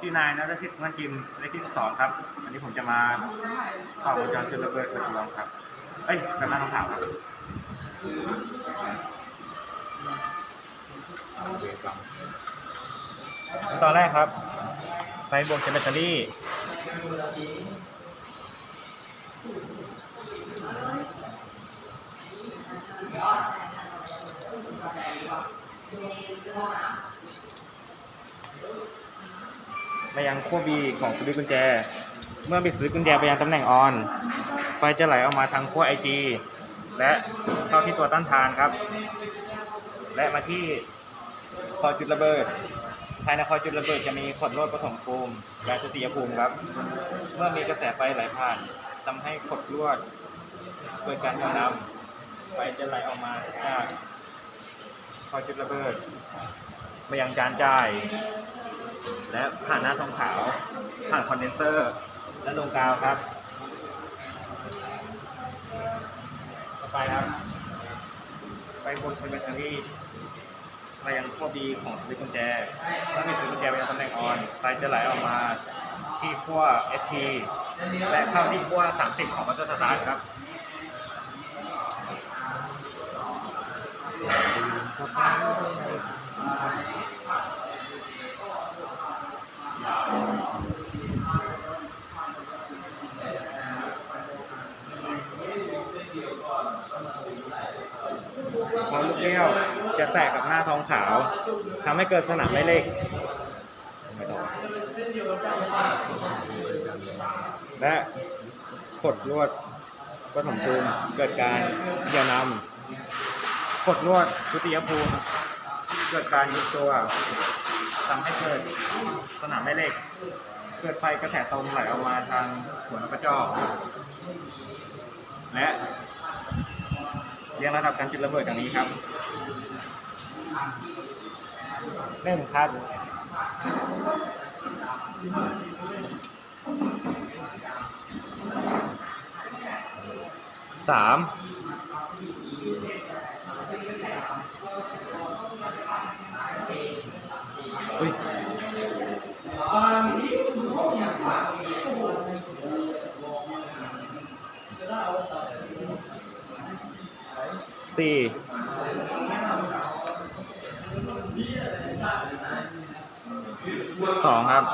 ชื่อนายนัทสิทธิ์มันจิมเลขที่สองครับ อันนี้ผมจะมาต่อวงจรจุดระเบิดประท้วงครับ เอ้ยกำลังถามครับตอนแรกครับไฟบวกจากแบตเตอรี่ มายังขั้วบีของสวิตช์กุญแจ เมื่อบิดสวิตช์กุญแจไปยังตำแหน่งออน ไฟจะไหลออกมาทางขั้วไอจีและเข้าที่ตัวต้านทานครับ และมาที่คอยจุดระเบิด ภายในคอยจุดระเบิดจะมีขดลวดผสมภูมิและสติยภูมิครับ เมื่อมีกระแสไฟไหลผ่านทำให้ขดลวดเกิดการเหนี่ยวนำไฟจะไหลออกมาจากคอยจุดระเบิดมายังจานจ่าย และผ่านหน้าทองขาว ผ่านคอนเดนเซอร์ และลงกาวครับ ต่อไปครับ ไปบนคอนเวนทอรี่มายังขั้วบีของสวิตช์กุญแจเมื่อมีสวิตช์กุญแจไปยังตำแหน่งออนไฟจะไหลออกมาที่ขั้ว ST และเข้าที่ขั้ว 30 ของมัตเตอร์สตาร์ครับ พอลูกเลี้ยวจะแตกกับหน้าทองขาวทำให้เกิดสนามแม่เล็กและขดลวดปฐมภูมิเกิดการเยียวนำขดลวดทุติยภูมิเกิดการยุบตัวทำให้เกิดสนามแม่เหล็ก เกิดไฟกระแสตรงไหลออกมาทางหัวนกกระจอกและ เรียงระดับการจุดระเบิดอย่างนี้ครับหนึ่งครับสาม สี่สองครับ